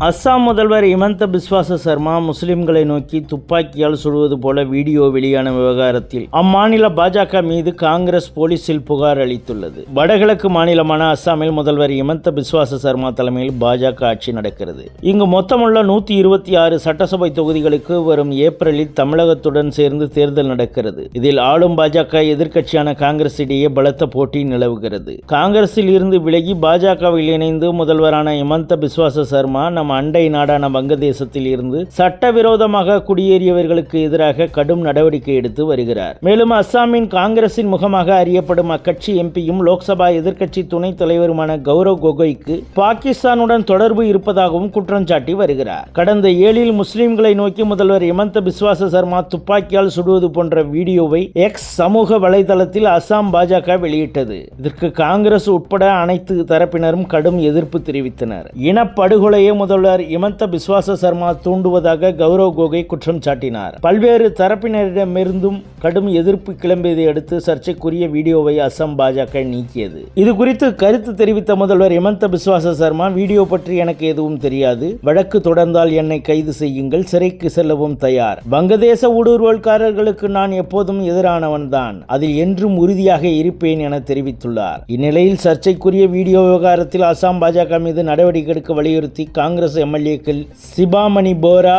அஸ்ஸாம் முதல்வர் இமந்த பிஸ்வாச சர்மா முஸ்லிம்களை நோக்கி துப்பாக்கியால் சுடுவது போல வீடியோ வெளியான விவகாரத்தில் அம்மாநில பாஜக மீது காங்கிரஸ் போலீசில் புகார் அளித்துள்ளது. வடகிழக்கு மாநிலமான அஸ்ஸாமில் முதல்வர் இமந்த பிஸ்வாச சர்மா தலைமையில் பாஜக ஆட்சி நடக்கிறது. இங்கு மொத்தமுள்ள நூற்றி இருபத்தி ஆறு சட்டசபை தொகுதிகளுக்கு வரும் ஏப்ரலில் தமிழகத்துடன் சேர்ந்து தேர்தல் நடக்கிறது. இதில் ஆளும் பாஜக எதிர்க்கட்சியான காங்கிரஸ் இடையே பலத்த போட்டி நிலவுகிறது. காங்கிரஸில் இருந்து விலகி பாஜகவில் இணைந்து முதல்வரான இமந்த பிஸ்வாச சர்மா நம் அண்டை நாடான வங்கதேசத்தில் இருந்து சட்டவிரோதமாக குடியேறியவர்களுக்கு எதிராக கடும் நடவடிக்கை எடுத்து வருகிறார். மேலும் அஸ்ஸாமின் காங்கிரசின் முகமாக அறியப்படும் அக்கட்சி எம்பியும் லோக்சபா எதிர்க்கட்சி துணைத் தலைவருமான கௌரவ் கோகோய்க்கு பாகிஸ்தானுடன் தொடர்பு இருப்பதாகவும் குற்றம் சாட்டி வருகிறார். கடந்த ஏழில் முஸ்லிம்களை நோக்கி முதல்வர் இமந்த பிஸ்வாச சர்மா துப்பாக்கியால் சுடுவது போன்ற வீடியோவை எக்ஸ் சமூக வலைதளத்தில் அஸ்ஸாம் பாஜக வெளியிட்டது. இதற்கு காங்கிரஸ் உட்பட அனைத்து தரப்பினரும் கடும் எதிர்ப்பு தெரிவித்தனர். இனப்படுகொலையை முதல்வர் இமந்த பிஸ்வாச சர்மா தூண்டுவதாக கௌரவ் கோகை குற்றம் சாட்டினார். பல்வேறு தரப்பினரிடமிருந்தும் கடும் எதிர்ப்பு கிளம்பியதை அடுத்து சர்ச்சைக்குரிய வீடியோவை அசம் பாஜக நீக்கியது. இது குறித்து கருத்து தெரிவித்த முதல்வர் இமந்த பிஸ்வாச சர்மா வீடியோ பற்றி எனக்கு எதுவும் தெரியாது. வழக்கு தொடர்ந்தால் என்னை கைது செய்யுங்கள். சிறைக்கு செல்லவும் தயார். வங்கதேச ஊடுருவல்காரர்களுக்கு நான் எப்போதும் எதிரானவன் தான். அதில் என்றும் உறுதியாக இருப்பேன் என தெரிவித்துள்ளார். இந்நிலையில் சர்ச்சைக்குரிய வீடியோ விவகாரத்தில் அசாம் பாஜக மீது நடவடிக்கை எடுக்க வலியுறுத்தி காங்கிரஸ் எம்எல்ஏக்கள் சிபாமணி போரா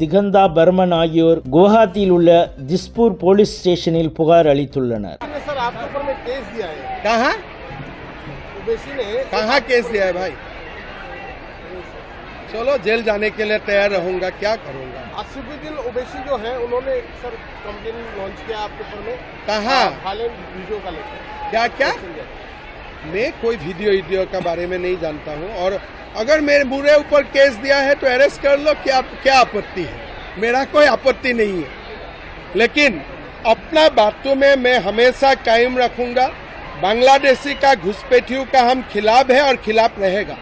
திகந்தா பர்மன் ஆகியோர் குவஹாத்தியில் உள்ள திஸ்பூர் போலீஸ் ஸ்டேஷனில் புகார் அளித்துள்ளனர் ने सर आपके ऊपर में केस दिया है कहाँ ओबीसी ने कहाँ केस दिया है भाई चलो जेल जाने के लिए तैयार रहूंगा क्या करूंगा असुद्दीन ओबीसी जो है उन्होंने सर कंप्लेन लॉन्च किया आपके ऊपर में कहाँ हालैंड वीडियो का लेकर क्या क्या मैं कोई वीडियो वीडियो का बारे में नहीं जानता हूँ। और अगर मेरे बुरे ऊपर केस दिया है तो अरेस्ट कर लो, क्या क्या आपत्ति है? मेरा कोई आपत्ति नहीं है। लेकिन अपना बातों में मैं हमेशा कायम रखूँगा। बांग्लादेशी का घुसपैठियों का हम खिलाफ है और खिलाफ रहेगा।